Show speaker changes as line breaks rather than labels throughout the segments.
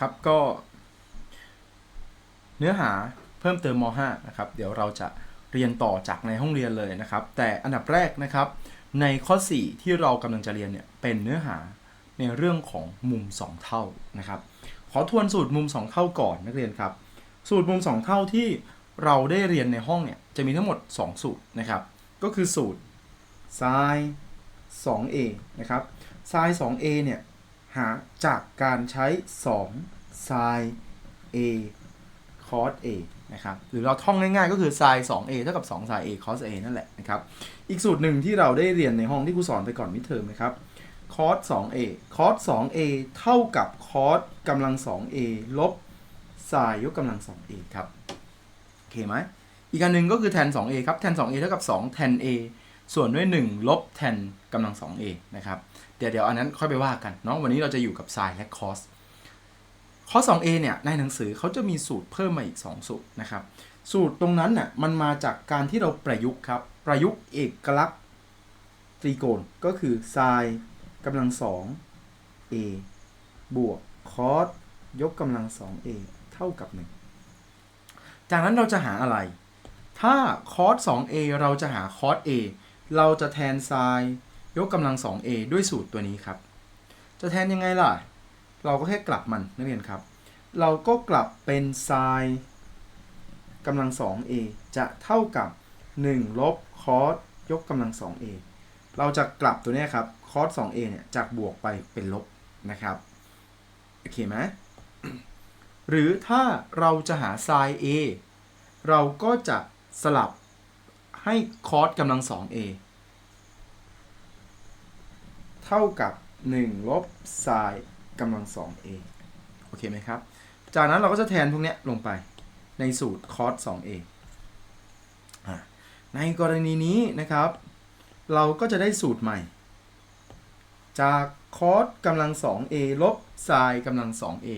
ครับก็ เนื้อหาเพิ่มเติมม .5 นะครับ เดี๋ยวเราจะเรียนต่อจากในห้องเรียนเลยนะครับ แต่อันดับแรกนะครับ ในข้อ 4 ที่เรากำลังจะเรียนเนี่ยเป็นเนื้อหาในเรื่องของมุม 2 เท่านะครับ ขอทวนสูตรมุม 2 เท่าก่อนนักเรียนครับ สูตรมุม 2 เท่าที่เราได้เรียนในห้องเนี่ยจะมีทั้งหมด 2 สูตรนะครับ ก็คือสูตร sin 2a นะครับ sin 2a เนี่ยหาจากการใช้ 2 sin a cos a นะครับหรือเราท่องง่ายๆก็คือ sin 2a เท่ากับ2 sin a cos a นั่นแหละนะครับอีกสูตรหนึ่งที่เราได้เรียนในห้องที่ครูสอนไปก่อนมิเทอมนะครับ cos 2a cos 2a เท่ากับ cos กำลัง 2a ลบ sin ยกกำลัง 2a ครับโอเคไหมอีกอันหนึ่งก็คือ tan 2a ครับ tan 2a เท่ากับ2 tan a ส่วนด้วย 1 ลบ tan กำลัง 2a นะครับ เดี๋ยวเดี๋ยวอันนั้นค่อยไปว่ากันเนาะวันนี้เราจะอยู่กับ sin และ cos cos 2a เนี่ยในหนังสือเขาจะมีสูตรเพิ่มมาอีก 2 สูตรนะครับ สูตรตรงนั้นน่ะมันมาจากการที่เราประยุกต์ครับ ประยุกต์เอกลักษณ์ตรีโกณก็คือ sin กำลัง 2 a บวก cos ยกกำลัง 2a เท่ากับ 1 จากนั้นเราจะหาอะไร ถ้า cos 2a เราจะหา cos a เราจะแทน sin ยกกำลัง 2a ด้วยสูตรตัวนี้ครับ จะแทนยังไงล่ะ เราก็แค่กลับมันนักเรียนครับ เราก็กลับเป็น sin กำลัง 2a จะเท่ากับ 1 ลบ cos ยกกำลัง 2a เราจะกลับตัวนี้ครับ cos 2a เนี่ยจากบวกไปเป็นลบนะครับโอเคไหมหรือถ้าเราจะหา sin a เราก็จะสลับให้ cos กำลัง 2a เท่ากับ 1 ลบ sin กำลัง 2a โอเคไหมครับ จากนั้นเราก็จะแทนพวกนี้ลงไปในสูตร cos 2a อะในกรณีนี้นะครับ เราก็จะได้สูตรใหม่ จาก cos กำลัง 2a ลบ sin กำลัง 2a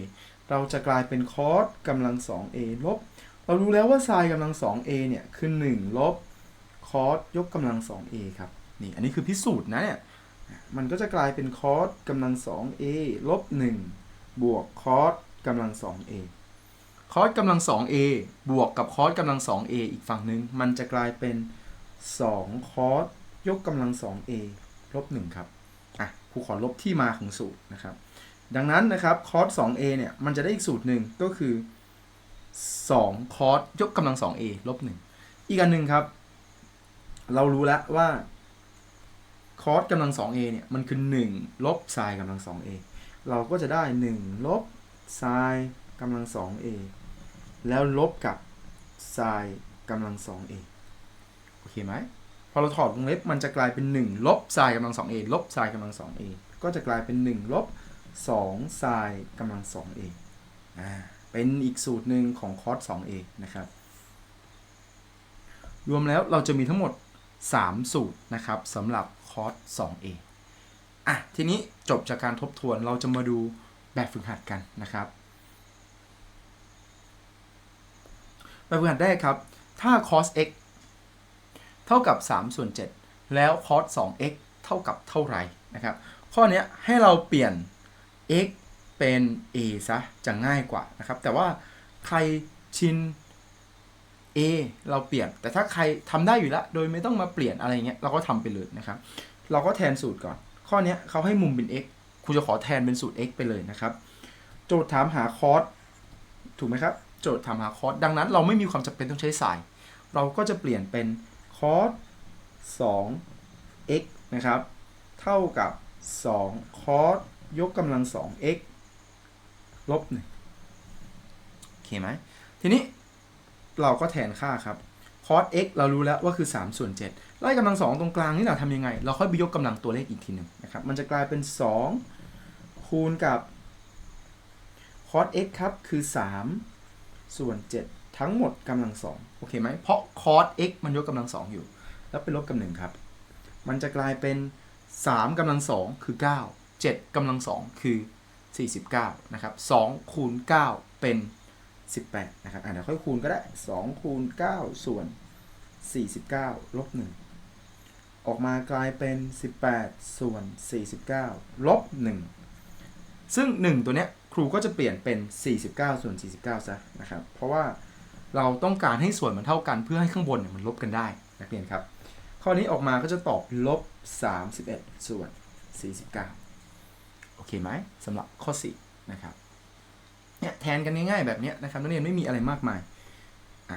เราจะกลายเป็น cos กำลัง 2a ลบ เรารู้แล้วว่า sin กำลัง 2a เนี่ยคือ1ลบ cos ยกกำลัง 2a ครับนี่อันนี้คือพิสูจน์นะเนี่ย มันก็จะกลายเป็น cos กำลัง 2a ลบ 1 บวก cos กำลัง 2a cos กำลัง 2a บวกกับ cos กำลัง 2a อีกฝั่งหนึ่งมันจะกลายเป็น2 cos ยกกำลัง 2a ลบ 1 ครับ อะครูขอลบที่มาของสูตรนะครับ ดังนั้นนะครับ cos 2a เนี่ย มันจะได้อีกสูตรหนึ่งก็คือ2 cos ยกกำลัง 2a ลบ 1 อีกอันหนึ่งครับ เรารู้แล้วว่า cos กำลัง 2a เนี่ยมันคือ 1 ลบ sin กำลัง 2a เราก็จะได้ 1 ลบ sin กำลัง 2a แล้วลบกับ sin กำลัง 2a โอเคไหมพอเราถอดวงเล็บมันจะกลายเป็น 1 ลบ sin กำลัง 2a ลบ sin กำลัง 2a ก็จะกลายเป็น 1 ลบ2 sin กำลัง 2a อ่าเป็นอีกสูตรหนึ่งของ cos 2a นะครับ รวมแล้วเราจะมีทั้งหมด 3 สูตรนะครับสำหรับ cos 2a อะ ทีนี้จบจากการทบทวนเราจะมาดูแบบฝึกหัดกันนะครับ แบบฝึกหัดแรกครับ ถ้า cos x เท่ากับ 3 ส่วน 7 แล้ว cos 2x เท่ากับเท่าไหร่นะครับ ข้อนี้ให้เราเปลี่ยน x เป็น a ซะจะง่ายกว่านะครับ แต่ว่าใครชิน a เราเปลี่ยน แต่ถ้าใครทำได้อยู่แล้ว โดยไม่ต้องมาเปลี่ยนอะไรเงี้ย เราก็ทำไปเลยนะครับ เราก็แทนสูตรก่อน ข้อนี้เขาให้มุมเป็น x ครูจะขอแทนเป็นสูตร x ไปเลยนะครับ โจทย์ถามหา cos ถูกไหมครับ โจทย์ถามหา cos ดังนั้นเราไม่มีความจำเป็นต้องใช้สาย เราก็จะเปลี่ยนเป็น cos 2 x นะครับ เท่ากับ2 cos ยกกำลัง 2 x ลบ1โอเคไหม ทีนี้ เราก็แทนค่าครับ cos x เรารู้แล้วว่าคือ 3 ส่วน 7 ไล่กำลัง 2 ตรงกลางนี่เราทำยังไง เราค่อยไปยกกำลังตัวเลขอีกทีหนึ่งนะครับ มันจะกลายเป็น 2 คูณกับ cos x ครับ คือ 3 ส่วน 7 ทั้งหมดกำลัง 2 โอเคไหม เพราะ cos x มันยกกำลัง 2 อยู่ แล้วไปลบกับ 1 ครับ มันจะกลายเป็น 3กำลัง 2 คือ 9 7กำลัง 2 คือ 49 นะครับ2คูณ 9 เป็น 18 นะครับ อ่าเดี๋ยวค่อยคูณก็ได้ 2 คูณ 9 ส่วน 49 ลบ 1 ออกมากลายเป็น 18 ส่วน 49 ลบ 1 ซึ่ง 1 ตัวเนี้ยครูก็จะเปลี่ยนเป็น 49 ส่วน 49 ซะนะครับ เพราะว่าเราต้องการให้ส่วนมันเท่ากันเพื่อให้ข้างบนเนี่ยมันลบกันได้นักเรียนครับ ข้อนี้ออกมาก็จะตอบลบ 31 ส่วน 49 โอเคไหมสำหรับข้อ 4 นะครับ เนี่ยแทนกันง่ายๆแบบนี้นะครับนักเรียนไม่มีอะไรมากมายอ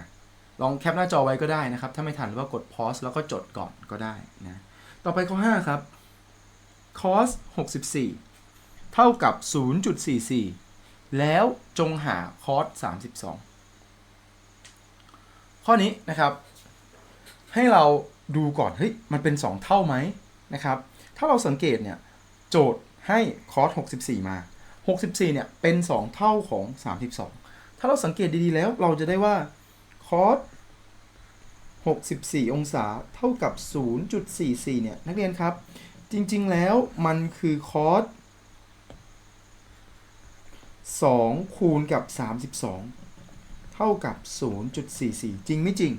ลองแคปหน้าจอไว้ก็ได้นะครับ ถ้าไม่ทันหรือว่ากด pause แล้วก็จดก่อนก็ได้นะต่อไปข้อ 5 ครับ cos 64 เท่ากับ 0.44 แล้วจงหา cos 32 ข้อนี้นะครับ ให้เราดูก่อนเฮ้ยมันเป็น 2 เท่าไหมนะครับ ถ้าเราสังเกตเนี่ย โจทย์ให้ cos 64 มา 64 เนี่ย เป็น 2 เท่าของ 32 ถ้าเราสังเกตดีๆแล้วเราจะได้ว่า cos 64 องศาเท่ากับ 0.44 เนี่ย นักเรียนครับ จริงๆแล้วมันคือคอส2คูณกับ 32 เท่ากับ 0.44 จริงไม่จริง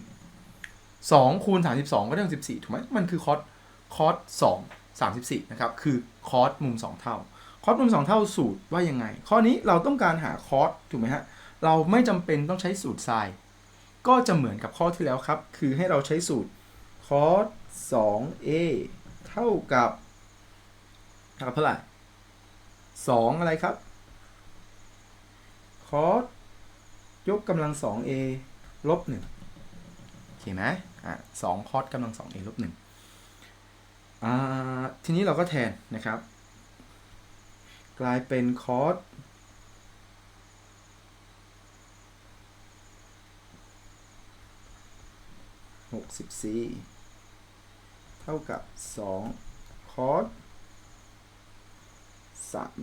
2 คูณ 32 ก็ได้14ถูกไหมมันคือคอสคอส2 34 นะครับ คือคอสมุม 2 เท่า คอสมุม2 เท่าสูตรว่ายังไง ข้อนี้เราต้องการหาคอสถูกไหมฮะ เราไม่จำเป็นต้องใช้สูตรไซน์ก็จะเหมือนกับข้อที่แล้วครับ คือให้เราใช้สูตร cos 2a เท่ากับเท่ากับเท่าไหร่ 2 อะไรครับ cos ยกกำลัง 2a ลบ1โอเคไหมอะ2 cos กำลัง 2a ลบ1อ่าทีนี้เราก็แทนนะครับ กลายเป็นคอสหกสิบสี่เท่ากับสองคอสสาม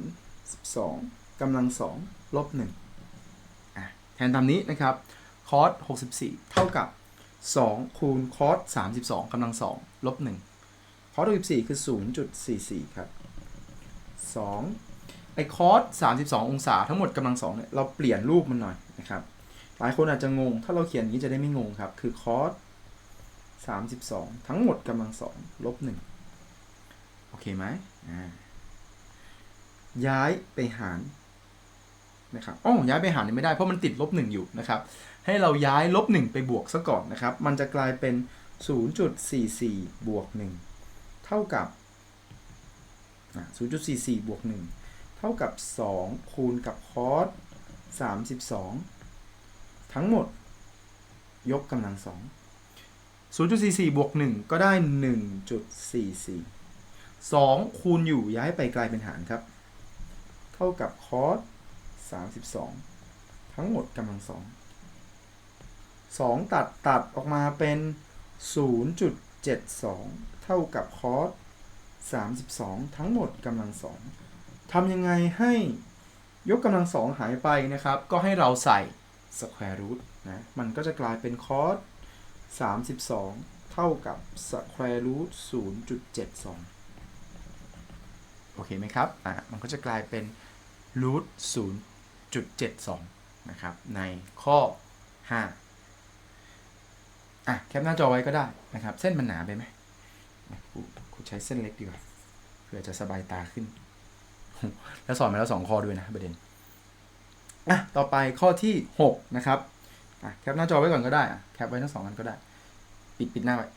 สิบสองกำลังสองลบหนึ่งแทนตามนี้นะครับคอสหกสิบสี่เท่ากับสองคูณคอสสามสิบสองกำลังสองลบหนึ่งคอสหกสิบสี่คือศูนย์จุดสี่สี่ครับสอง ไอ้ cos 32 องศาทั้งหมดกำลัง2เนี่ยเราเปลี่ยนรูปมันหน่อยนะครับหลายคนอาจจะงง ถ้าเราเขียนอย่างนี้จะได้ไม่งงครับ คือ cos 32 ทั้งหมดกำลัง2ลบ1โอเคไหมย้ายไปหารนะครับอ๋อย้ายไปหารเนี่ยไม่ได้เพราะมันติดลบ1อยู่นะครับ ให้เราย้ายลบ1ไปบวกซะก่อนนะครับ มันจะกลายเป็น 0.44 บวก 1 เท่ากับอะ0.44 บวก 1 เท่ากับ 2 คูณกับ cos 32 ทั้งหมด ยกกำลัง2 0.44 บวก 1 ก็ได้ 1.44 2 คูณอยู่ย้ายไปกลายเป็นหารครับ เท่ากับ cos 32 ทั้งหมดกำลัง2 2ตัดตัดออกมาเป็น 0.72 เท่ากับ cos 32 ทั้งหมดกำลัง2 ทำยังไงให้ยกกำลัง2หายไปนะครับ ก็ให้เราใส่ square root นะ มันก็จะกลายเป็น cos 32 เท่ากับ square root 0.72 โอเคไหมครับ อะ มันก็จะกลายเป็น root 0.72 นะครับ ในข้อ 5 อะ แคปหน้าจอไว้ก็ได้นะครับ เส้นมันหนาไปไหมครูใช้เส้นเล็กดีกว่า เพื่อจะสบายตาขึ้น แล้วสอนมาแล้ว2ข้อด้วยนะประเด็นอะต่อไปข้อที่6นะครับอะแคปหน้าจอไว้ก่อนก็ได้อะแคปไว้ทั้งสองอันก็ได้ ปิดปิดหน้าไว้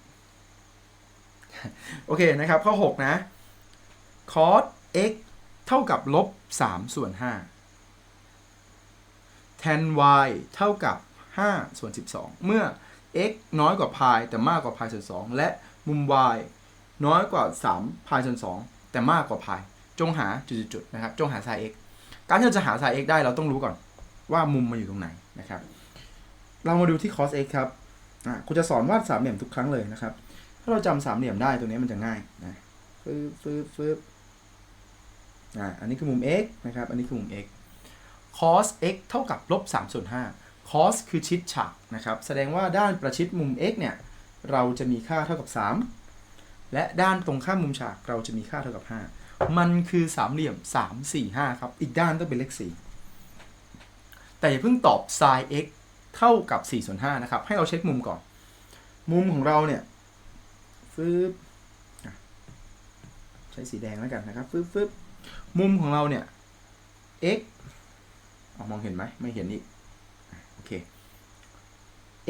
โอเคนะครับ ข้อ6นะ cos x เท่ากับลบ3ส่วน5 tan y เท่ากับ5ส่วน12 เมื่อ x น้อยกว่า pi แต่มากกว่า pi ส่วน2และมุม y น้อยกว่า3 pi ส่วน2แต่มากกว่า pi จงหาจุดๆนะครับ จงหา sin x กการที่เราจะหา sin x ได้เราต้องรู้ก่อนว่ามุมมันอยู่ตรงไหนนะครับ เรามาดูที่ cos x ครับอะคุณจะสอนวาดสามเหลี่ยมทุกครั้งเลยนะครับ ถ้าเราจำสามเหลี่ยมได้ตัวนี้มันจะง่ายนะฟืบฟืบฟืบอ่าอันนี้คือมุม x นะครับ อันนี้คือมุม x cos x เท่ากับลบ3ส่วน5 cos คือชิดฉากนะครับ แสดงว่าด้านประชิดมุม x เนี่ย เราจะมีค่าเท่ากับ 3 และด้านตรงข้ามมุมฉากเราจะมีค่าเท่ากับ 5 มันคือสามเหลี่ยม3 4 5ครับ อีกด้านต้องเป็นเลข4แต่อย่าเพิ่งตอบ sin x เท่ากับ4ส่วน5นะครับ ให้เราเช็คมุมก่อน มุมของเราเนี่ยฟืบใช้สีแดงแล้วกันนะครับฟืบฟืบมุมของเราเนี่ย x อมองเห็นไหมไม่เห็นอีกอ่โอเค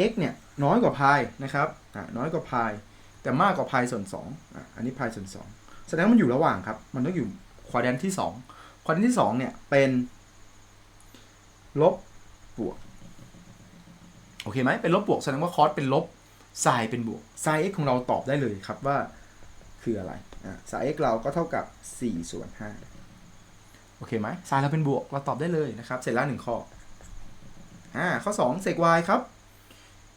x เนี่ยน้อยกว่าพายนะครับอะน้อยกว่าพายแต่มากกว่าพายส่วน2อะอันนี้พายส่วน2 แสดงว่ามันอยู่ระหว่างครับ มันต้องอยู่ควอดแดนที่2ควอดแดนที่2เนี่ยเป็นลบบวก โอเคไหมเป็นลบบวกแสดงว่าคอสเป็นลบไซน์เป็นบวกไซน์ x ของเราตอบได้เลยครับว่าคืออะไรอะไซน์ x เราก็เท่ากับ4ส่วน5โอเคไหมไซน์เราเป็นบวกเราตอบได้เลยนะครับ เสร็จแล้วหนึ่งข้ออ่าข้อ2เซก y ครับ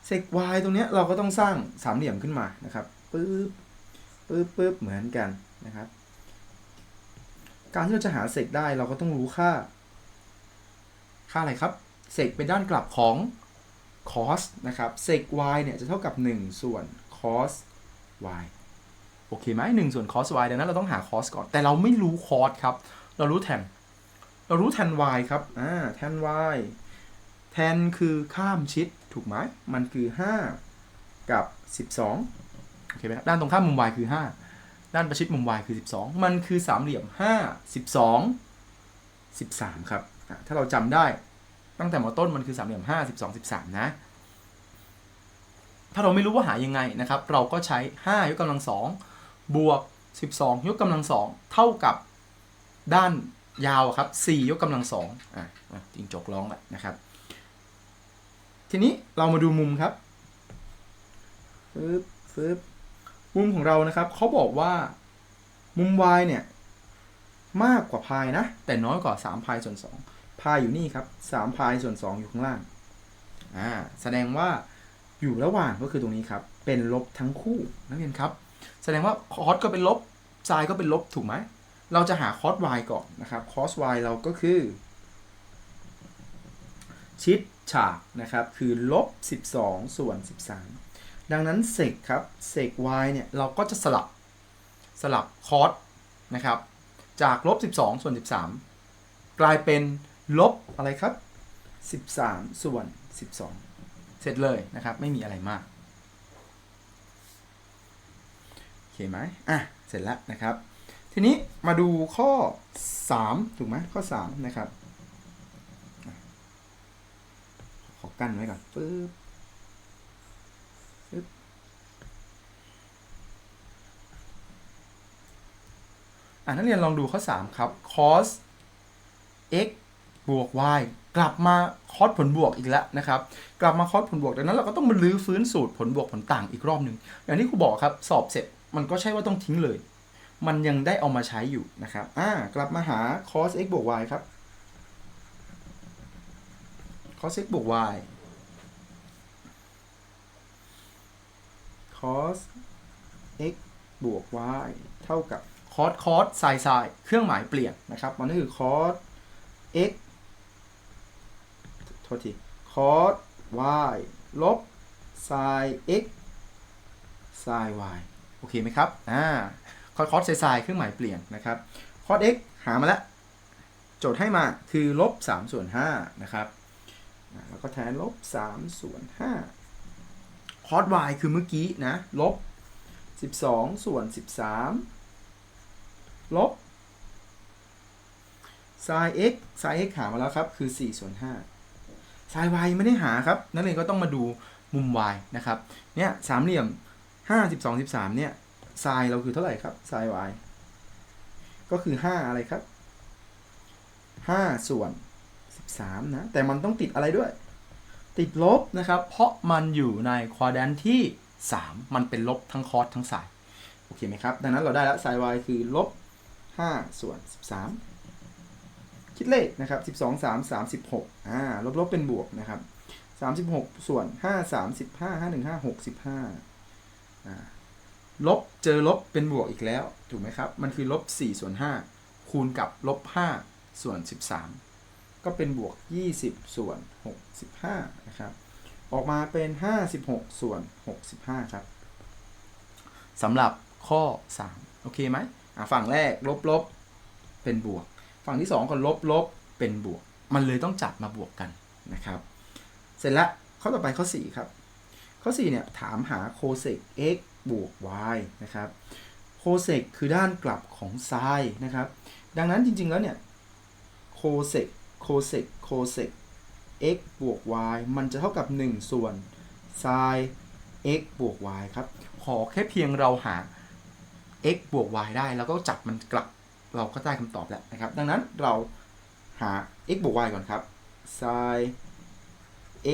เซก y ตรงเนี้ยเราก็ต้องสร้างสามเหลี่ยมขึ้นมานะครับปึ๊บปึ๊บปึ๊บเหมือนกัน นะครับ การที่เราจะหาเซกได้เราก็ต้องรู้ค่า ค่าอะไรครับเซกเป็นด้านกลับของ cos นะครับเซก y เนี่ยจะเท่ากับ 1 ส่วน cos y โอเคไหม1ส่วน cos y ดังนั้นเราต้องหา cos ก่อน แต่เราไม่รู้ cos ครับ เรารู้ tan เรารู้ tan y ครับ อ่า tan y tan คือข้ามชิด ถูกไหม มันคือ 5 กับ 12 โอเคไหมครับ ด้านตรงข้ามมุม y คือ 5 ด้านประชิดมุม y คือ 12 มันคือสามเหลี่ยม 5 12 13 ครับ ถ้าเราจำได้ตั้งแต่หมอต้นมันคือสามเหลี่ยม 5 12 13 นะ ถ้าเราไม่รู้ว่าหายังไงนะครับ เราก็ใช้ 5 ยกกำลัง 2 บวก 12 ยกกำลัง 2 เท่ากับด้านยาวครับ 4 ยกกำลัง 2 อะอะจริงจกร้องแหละนะครับ ทีนี้เรามาดูมุมครับฟึบฟึบ มุมของเรานะครับเขาบอกว่ามุม y เนี่ยมากกว่าพายนะ แต่น้อยกว่า3พายส่วน2พายอยู่นี่ครับ3พายส่วน 2 อยู่ข้างล่างอ่าแสดงว่าอยู่ระหว่างก็คือตรงนี้ครับ เป็นลบทั้งคู่นักเรียนครับ แสดงว่าคอสก็เป็นลบไซน์ก็เป็นลบถูกไหมเราจะหาคอส y ก่อนนะครับคอส y เราก็คือ ชิดฉากนะครับ คือลบ 12 ส่วน 13 ดังนั้นเซกครับเซก y เนี่ยเราก็จะสลับสลับคอสนะครับจากลบ 12 ส่วน 13 กลายเป็นลบอะไรครับ 13 ส่วน 12 เสร็จเลยนะครับไม่มีอะไรมากโอเคไหมอะเสร็จแล้วนะครับ ทีนี้มาดูข้อ 3 ถูกไหมข้อ 3 นะครับ ขอกั้นไว้ก่อนปึ๊บ อะนักเรียนลองดูข้อ 3 ครับ cos x บวก y กลับมาคอสผลบวกอีกแล้วนะครับ กลับมาคอสผลบวกดังนั้นเราก็ต้องมาลื้อฟื้นสูตรผลบวกผลต่างอีกรอบหนึ่งอย่างที่ครูบอกครับ สอบเสร็จมันก็ใช่ว่าต้องทิ้งเลย มันยังได้เอามาใช้อยู่นะครับอ่ากลับมาหา cos x บวก y ครับ cos x บวก y cos x บวก y เท่ากับ cos cos sin sin เครื่องหมายเปลี่ยนนะครับ มันก็คือ cos x โทษที cos y ลบ sin x sin y โอเคไหมครับ อ่า cos cos sin sin เครื่องหมายเปลี่ยนนะครับ cos x หามาแล้ว โจทย์ให้มาคือลบ3ส่วน5นะครับแล้วก็แทนลบ3ส่วน5 cos y คือเมื่อกี้นะ ลบ 12 ส่วน 13 ลบ sin x sin x หามาแล้วครับคือ4ส่วน5 sin y ไม่ได้หาครับ นักเรียนก็ต้องมาดูมุม y นะครับ เนี่ยสามเหลี่ยม 5 12 13 เนี่ย sin เราคือเท่าไหร่ครับ sin y ก็คือ 5 อะไรครับ 5 ส่วน 13 นะ แต่มันต้องติดอะไรด้วย ติดลบนะครับ เพราะมันอยู่ในควอแดนที่ 3 มันเป็นลบทั้งคอสทั้งไซน์โอเคไหมครับ ดังนั้นเราได้แล้ว sin y คือลบ 5 ส่วน 13 คิดเลขนะครับ 12 3 36อ่าลบลบเป็นบวกนะครับ 36 ส่วน 5 35 5 1 5 65อ่าลบเจอลบเป็นบวกอีกแล้ว ถูกไหมครับ มันคือลบ 4 ส่วน 5 คูณกับลบ 5 ส่วน 13 ก็เป็นบวก 20 ส่วน 65 นะครับ ออกมาเป็น 56 ส่วน 65 ครับสำหรับข้อ 3 โอเคไหม ฝั่งแรกลบลบเป็นบวก ฝั่งที่ 2 ก็ลบลบเป็นบวก มันเลยต้องจัดมาบวกกันนะครับ เสร็จแล้วข้อต่อไปข้อ 4 ครับ ข้อ 4 เนี่ย ถามหาโคเซก x บวก y นะครับโคเซกคือด้านกลับของไซน์นะครับ ดังนั้นจริง ๆ แล้วเนี่ยโคเซก cosec cosec x บวก y มันจะเท่ากับ 1 ส่วน sin x บวก y ครับ ขอแค่เพียงเราหา x บวก y ได้แล้วก็จับมันกลับเราก็ได้คำตอบแล้วนะครับ ดังนั้นเราหา x บวก y ก่อนครับ sin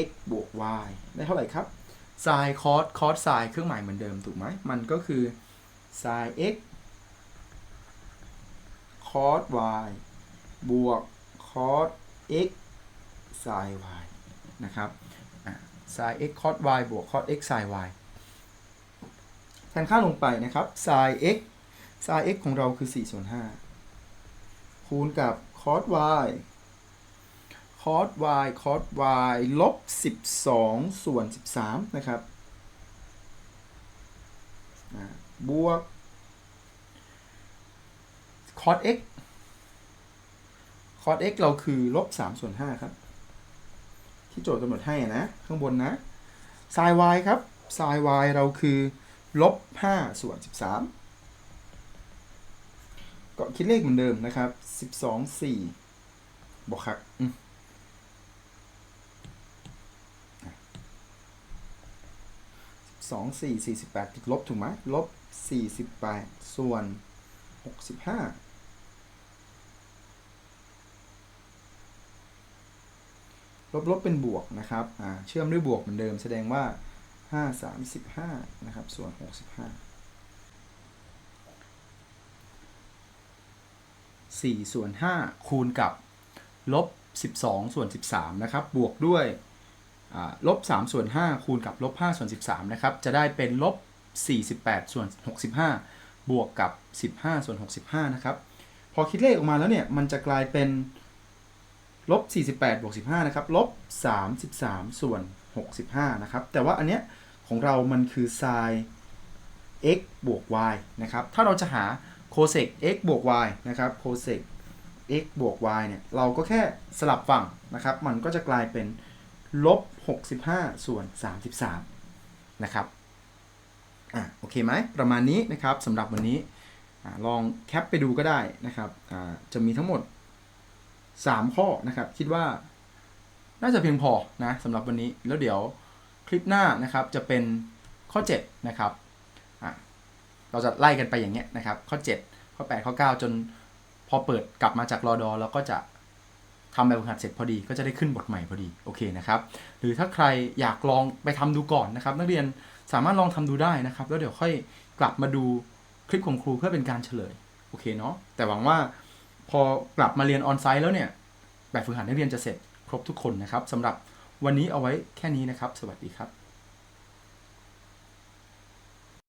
x บวก y ได้เท่าไหร่ครับ sin cos cos sin เครื่องหมายเหมือนเดิมถูกไหมมันก็คือ sin x cos y บวก cos x sin y นะครับอะ sin x cos y บวก cos x sin y แทนค่าลงไปนะครับ sin x sin x ของเราคือ4ส่วน5คูณกับ cos y cos y cos y ลบ 12 ส่วน 13 นะครับ บวก cos x cos x เราคือลบ 3 ส่วน 5 ครับ ที่โจทย์กำหนดให้นะ ข้างบนนะ sin y ครับ sin y เราคือ ลบ5ส่วน 13 ก็คิดเลขเหมือนเดิมนะครับ 12 4บวกครับอืมสองสี่สี่สิบแปดติดลบถูกไหมลบสี่สิบแปดส่วนหกสิบห้าลบลบเป็นบวกนะครับอ่าเชื่อมด้วยบวกเหมือนเดิม แสดงว่า ห้าสามสิบห้านะครับ ส่วนหกสิบห้าสี่ส่วนห้าคูณกับลบสิบสองส่วนสิบสามนะครับ บวกด้วยอ่าลบ3ส่วน5คูณกับลบ5ส่วน13นะครับ จะได้เป็นลบ48ส่วน65บวกกับ15ส่วน65นะครับ พอคิดเลขออกมาแล้วเนี่ย มันจะกลายเป็นลบ48บวก15 นะครับ ลบ 33 ส่วน 65 นะครับ แต่ว่าอันเนี้ยของเรามันคือ sin x บวก y นะครับ ถ้าเราจะหา cosec x บวก y นะครับ cosec x บวก y เนี่ย เราก็แค่สลับฝั่งนะครับ มันก็จะกลายเป็นลบ 65 ส่วน 33 นะครับ อะ โอเคไหม ประมาณนี้นะครับสำหรับวันนี้อลองแคปไปดูก็ได้นะครับ จะมีทั้งหมด 3 ข้อนะครับ คิดว่า น่าจะเพียงพอนะสำหรับวันนี้แล้วเดี๋ยวคลิปหน้านะครับจะเป็นข้อ 7 นะครับอะเราจะไล่กันไปอย่างเงี้ยนะครับ ข้อ 7 ข้อ 8 ข้อ 9 จนพอเปิดกลับมาจากรอดอเราก็จะทำแบบฝึกหัดเสร็จพอดีก็จะได้ขึ้นบทใหม่พอดีโอเคนะครับ หรือถ้าใครอยากลองไปทำดูก่อนนะครับ นักเรียนสามารถลองทำดูได้นะครับ แล้วเดี๋ยวค่อยกลับมาดูคลิปของครูเพื่อเป็นการเฉลยโอเคเนาะแต่หวังว่าพอกลับมาเรียนออนไซต์แล้วเนี่ย แบบฝึกหัดนักเรียนจะเสร็จ ครบทุกคนนะครับสำหรับวันนี้เอาไว้แค่นี้นะครับ สวัสดีครับ